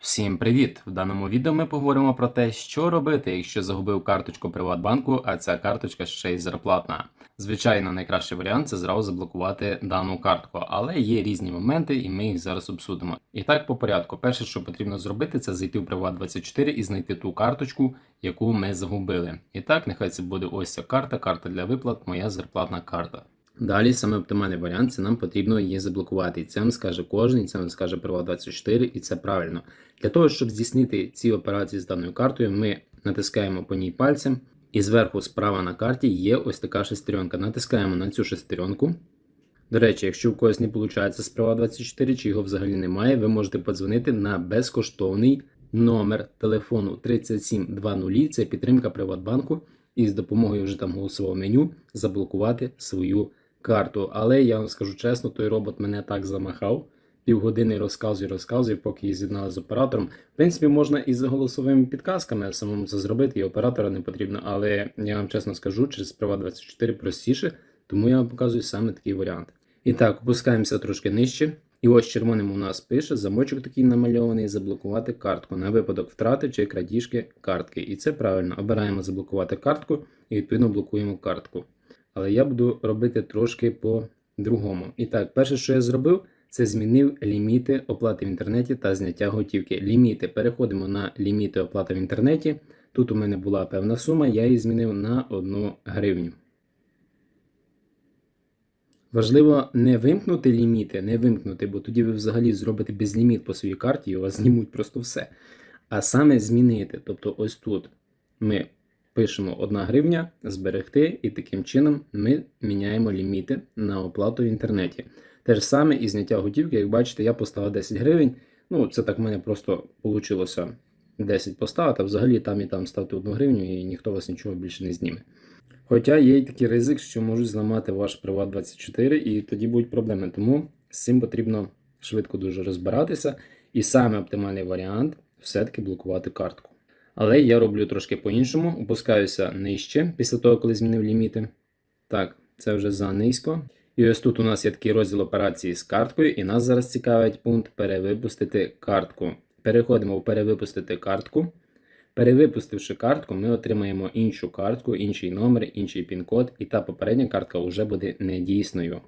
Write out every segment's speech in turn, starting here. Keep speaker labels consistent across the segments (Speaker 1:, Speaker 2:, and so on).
Speaker 1: Всім привіт! В даному відео ми поговоримо про те, що робити, якщо загубив карточку Приватбанку, а ця карточка ще й зарплатна. Звичайно, найкращий варіант це зразу заблокувати дану картку, але є різні моменти, і ми їх зараз обсудимо. І так по порядку. Перше, що потрібно зробити, це зайти в Приват24 і знайти ту карточку, яку ми загубили. І так, нехай це буде ось ця карта, карта для виплат, моя зарплатна карта. Далі саме оптимальний варіант це нам потрібно її заблокувати. І це вам скаже кожен, і це вам скаже Приват24, і це правильно. Для того, щоб здійснити ці операції з даною картою, ми натискаємо по ній пальцем, і зверху справа на карті є ось така шестеренка. Натискаємо на цю шестеренку. До речі, якщо в когось не виходить з Приват24 чи його взагалі немає, ви можете подзвонити на безкоштовний номер телефону 3720. Це підтримка Приватбанку, і з допомогою вже там голосового меню заблокувати свою карту. Але я вам скажу чесно, той робот мене так замахав. Півгодини розказує, розказує, поки її з'єднали з оператором. В принципі, можна і за голосовими підказками самому це зробити, і оператора не потрібно. Але я вам чесно скажу, через Privat24 простіше, тому я вам показую саме такий варіант. І так, опускаємося трошки нижче. І ось червоним у нас пише замочок такий намальований, заблокувати картку на випадок втрати чи крадіжки картки. І це правильно. Обираємо заблокувати картку і відповідно блокуємо картку. Але я буду робити трошки по-другому. І так, перше, що я зробив, це змінив ліміти оплати в інтернеті та зняття готівки. Ліміти. Переходимо на ліміти оплати в інтернеті. Тут у мене була певна сума, я її змінив на 1 гривню. Важливо не вимкнути ліміти, не вимкнути, бо тоді ви взагалі зробите безліміт по своїй карті і у вас знімуть просто все. А саме змінити. Тобто, ось тут ми пишемо 1 гривня, зберегти, і таким чином ми міняємо ліміти на оплату в інтернеті. Те ж саме і зняття готівки, як бачите, я поставив 10 гривень. Ну, це так в мене просто вийшло 10 поставити, а взагалі там і там ставте 1 гривню і ніхто вас нічого більше не зніме. Хоча є й такий ризик, що можуть зламати ваш Приват24, і тоді будуть проблеми. Тому з цим потрібно швидко дуже розбиратися. І саме оптимальний варіант все-таки блокувати картку. Але я роблю трошки по-іншому, опускаюся нижче після того, коли змінив ліміти. Так, це вже за низько. І ось тут у нас є такий розділ операції з карткою, і нас зараз цікавить пункт перевипустити картку. Переходимо в перевипустити картку. Перевипустивши картку, ми отримаємо іншу картку, інший номер, інший пін-код, і та попередня картка вже буде недійсною.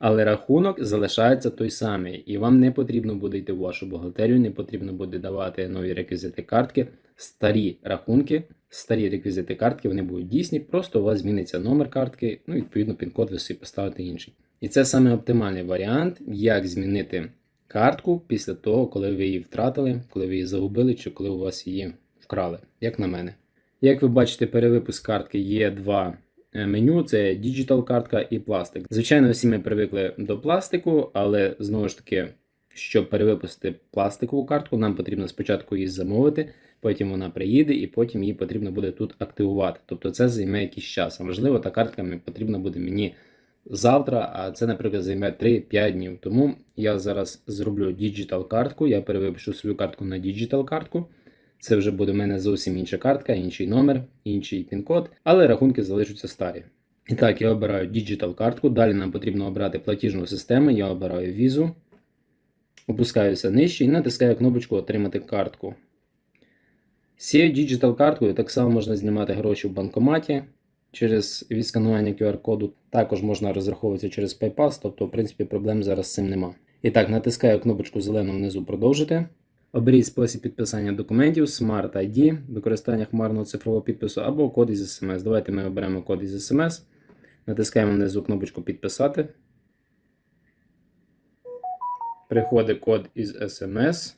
Speaker 1: Але рахунок залишається той самий, і вам не потрібно буде йти в вашу бухгалтерію, не потрібно буде давати нові реквізити картки. Старі рахунки, старі реквізити картки, вони будуть дійсні, просто у вас зміниться номер картки, ну, відповідно, пін-код ви собі поставите інший. І це саме оптимальний варіант, як змінити картку після того, коли ви її втратили, коли ви її загубили, чи коли у вас її вкрали, як на мене. Як ви бачите, перевипуск картки є два меню: це Digital картка і пластик. Звичайно, всі ми привикли до пластику, але знову ж таки, щоб перевипустити пластикову картку, нам потрібно спочатку її замовити, потім вона приїде, і потім її потрібно буде тут активувати. Тобто це займе якийсь час. Можливо, та картка потрібна буде мені завтра, а це, наприклад, займе 3-5 днів. Тому я зараз зроблю Digital картку, я перевипишу свою картку на Digital картку. Це вже буде в мене зовсім інша картка, інший номер, інший пін-код, але рахунки залишаться старі. І так, я обираю Digital картку. Далі нам потрібно обрати платіжну систему. Я обираю візу, опускаюся нижче і натискаю кнопочку Отримати картку. З цією Digital карткою так само можна знімати гроші в банкоматі через відсканування QR-коду. Також можна розраховуватися через PayPass, тобто, в принципі, проблем зараз з цим нема. І так, натискаю кнопочку зелену внизу продовжити. Оберіть спосіб підписання документів, Smart ID, використання хмарного цифрового підпису або код із SMS. Давайте ми оберемо код із SMS. Натискаємо внизу кнопочку Підписати. Приходить код із SMS.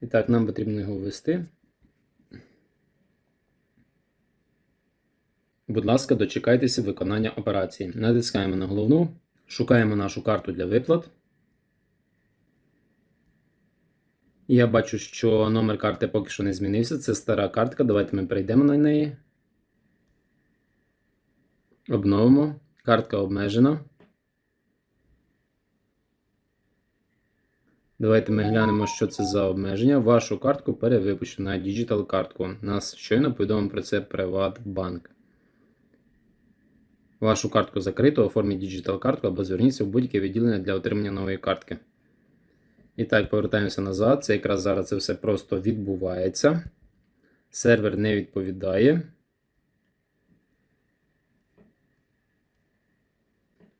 Speaker 1: І так, нам потрібно його ввести. Будь ласка, дочекайтеся виконання операції. Натискаємо на головну, шукаємо нашу карту для виплат. Я бачу, що номер карти поки що не змінився. Це стара картка. Давайте ми перейдемо на неї. Обновимо. Картка обмежена. Давайте ми глянемо, що це за обмеження. Вашу картку перевипущу на Digital картку. Нас щойно повідомив про це Приватбанк. Вашу картку закрито, оформіть Digital картку або зверніться в будь-яке відділення для отримання нової картки. І так, повертаємося назад. Це якраз зараз це все просто відбувається. Сервер не відповідає.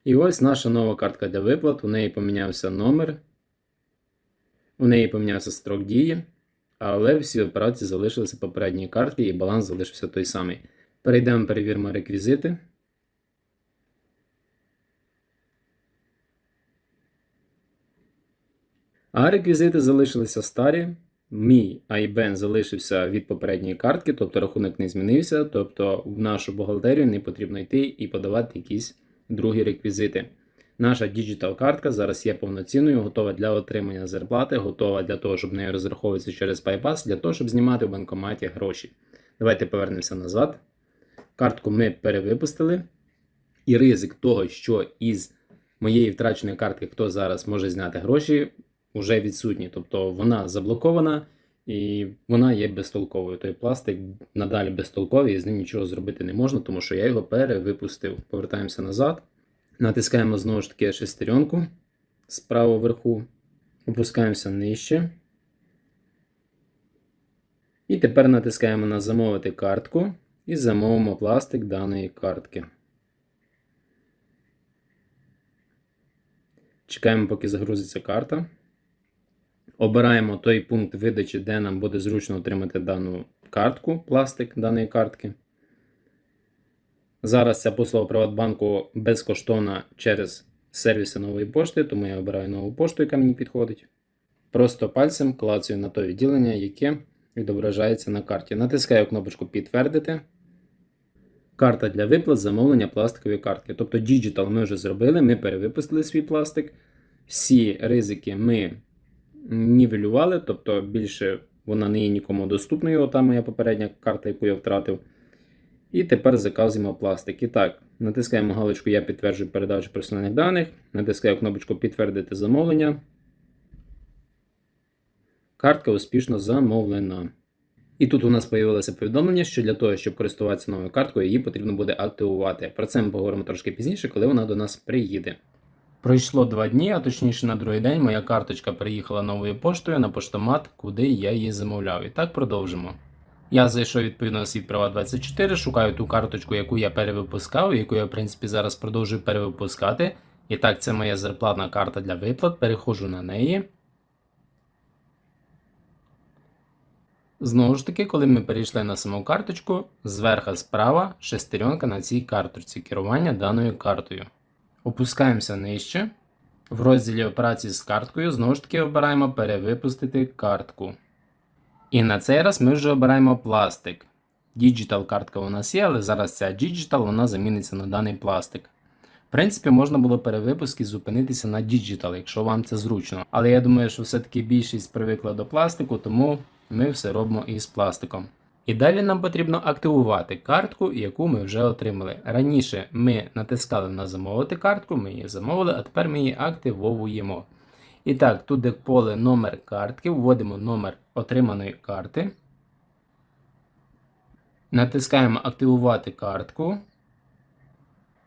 Speaker 1: І ось наша нова картка для виплат. У неї помінявся номер. У неї помінявся строк дії. Але всі операції залишилися попередньої картки і баланс залишився той самий. Перейдемо, перевіримо реквізити. А реквізити залишилися старі. Мій IBAN залишився від попередньої картки, тобто рахунок не змінився. Тобто в нашу бухгалтерію не потрібно йти і подавати якісь другі реквізити. Наша діджитал картка зараз є повноцінною, готова для отримання зарплати, готова для того, щоб нею розраховуватися через PayPass, для того, щоб знімати в банкоматі гроші. Давайте повернемося назад. Картку ми перевипустили. І ризик того, що із моєї втраченої картки хто зараз може зняти гроші, вже відсутній. Тобто вона заблокована і вона є безтолковою. Той пластик надалі безтолковий, і з ним нічого зробити не можна, тому що я його перевипустив. Повертаємося назад. Натискаємо знову ж таки шестеренку справа вверху, опускаємося нижче. І тепер натискаємо на замовити картку і замовимо пластик даної картки. Чекаємо, поки загрузиться карта. Обираємо той пункт видачі, де нам буде зручно отримати дану картку, пластик даної картки. Зараз ця послуга Приватбанку безкоштовна через сервіси нової пошти, тому я обираю нову пошту, яка мені підходить. Просто пальцем клацаю на то відділення, яке відображається на карті. Натискаю кнопочку Підтвердити. Карта для виплат замовлення пластикової картки. Тобто Digital ми вже зробили, ми перевипустили свій пластик. Всі ризики ми нівелювали, тобто більше вона не є нікому доступною, та моя попередня карта, яку я втратив. І тепер заказуємо пластик. І так, натискаємо галочку Я підтверджую передачу персональних даних, натискаю кнопочку Підтвердити замовлення. Картка успішно замовлена. І тут у нас з'явилося повідомлення, що для того, щоб користуватися новою карткою, її потрібно буде активувати. Про це ми поговоримо трошки пізніше, коли вона до нас приїде. Пройшло два дні, а точніше на другий день моя карточка приїхала новою поштою на поштомат, куди я її замовляв. І так продовжимо. Я зайшов відповідно на свій права 24, шукаю ту карточку, яку я перевипускав, яку я, в принципі, зараз продовжую перевипускати. І так, це моя зарплатна карта для виплат. Переходжу на неї. Знову ж таки, коли ми перейшли на саму карточку, зверху справа шестеренка на цій карточці керування даною картою. Опускаємося нижче. В розділі операції з карткою знову ж таки обираємо перевипустити картку. І на цей раз ми вже обираємо пластик. Digital картка у нас є, але зараз ця Digital вона заміниться на даний пластик. В принципі, можна було перевипуск і зупинитися на Digital, якщо вам це зручно. Але я думаю, що все-таки більшість привикла до пластику, тому ми все робимо із пластиком. І далі нам потрібно активувати картку, яку ми вже отримали. Раніше ми натискали на замовити картку, ми її замовили, а тепер ми її активовуємо. І так, тут де поле номер картки, вводимо номер отриманої карти. Натискаємо Активувати картку.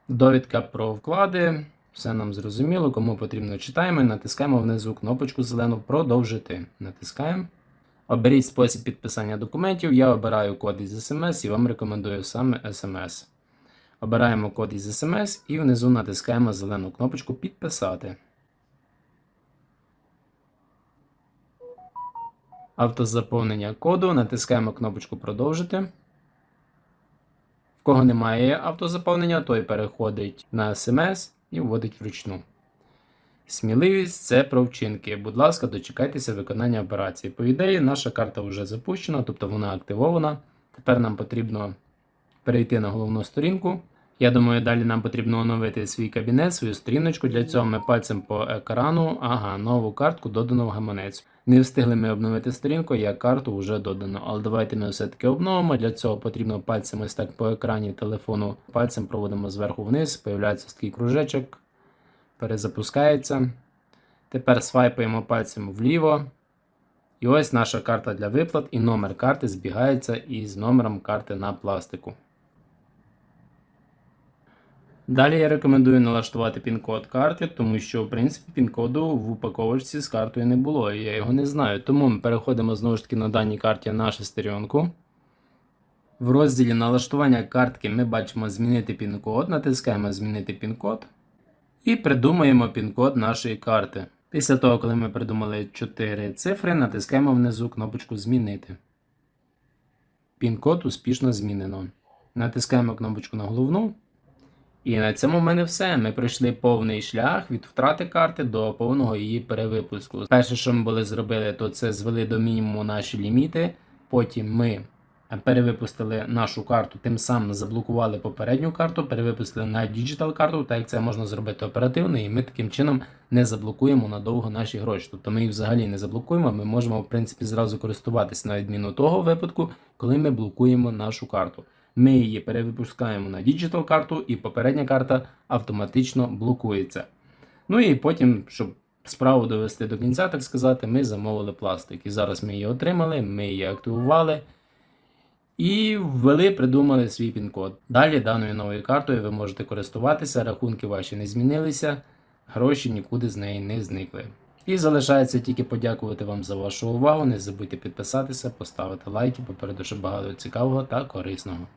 Speaker 1: Довідка про вклади. Все нам зрозуміло, кому потрібно читаємо натискаємо внизу кнопочку зелену Продовжити. Натискаємо. Оберіть спосіб підписання документів. Я обираю код із SMS і вам рекомендую саме SMS. Обираємо код із SMS і внизу натискаємо зелену кнопочку Підписати. Автозаповнення коду. Натискаємо кнопочку Продовжити. В кого немає автозаповнення, той переходить на SMS і вводить вручну. Сміливість це про вчинки. Будь ласка, дочекайтеся виконання операції. По ідеї, наша карта вже запущена, тобто вона активована. Тепер нам потрібно перейти на головну сторінку. Я думаю, далі нам потрібно оновити свій кабінет, свою сторіночку. Для цього ми пальцем по екрану, ага, нову картку додано в гаманець. Не встигли ми обновити сторінку, як карту вже додано. Але давайте ми все-таки обновимо. Для цього потрібно пальцем ось так по екрані телефону. Пальцем проводимо зверху вниз, появляється такий кружечок, перезапускається. Тепер свайпаємо пальцем вліво. І ось наша карта для виплат і номер карти збігається із номером карти на пластику. Далі я рекомендую налаштувати пін-код карти, тому що в принципі пін-коду в упаковочці з картою не було, я його не знаю. Тому ми переходимо знову ж таки на даній карті на шестеренку. В розділі налаштування картки ми бачимо змінити пін-код, натискаємо змінити пін-код і придумаємо пін-код нашої карти. Після того, коли ми придумали 4 цифри, натискаємо внизу кнопочку Змінити. Пін-код успішно змінено. Натискаємо кнопочку на головну. І на цьому в мене все. Ми пройшли повний шлях від втрати карти до повного її перевипуску. Перше, що ми були зробили, то це звели до мінімуму наші ліміти. Потім ми перевипустили нашу карту, тим самим заблокували попередню карту, перевипустили на діджитал карту, так як це можна зробити оперативно, і ми таким чином не заблокуємо надовго наші гроші. Тобто ми їх взагалі не заблокуємо, ми можемо в принципі зразу користуватися на відміну того випадку, коли ми блокуємо нашу карту. Ми її перевипускаємо на діджитал карту, і попередня карта автоматично блокується. Ну і потім, щоб справу довести до кінця, так сказати, ми замовили пластик. І зараз ми її отримали, ми її активували. І ввели, придумали свій пін-код. Далі даною новою картою ви можете користуватися, рахунки ваші не змінилися, гроші нікуди з неї не зникли. І залишається тільки подякувати вам за вашу увагу. Не забудьте підписатися, поставити лайки, попереду ще багато цікавого та корисного.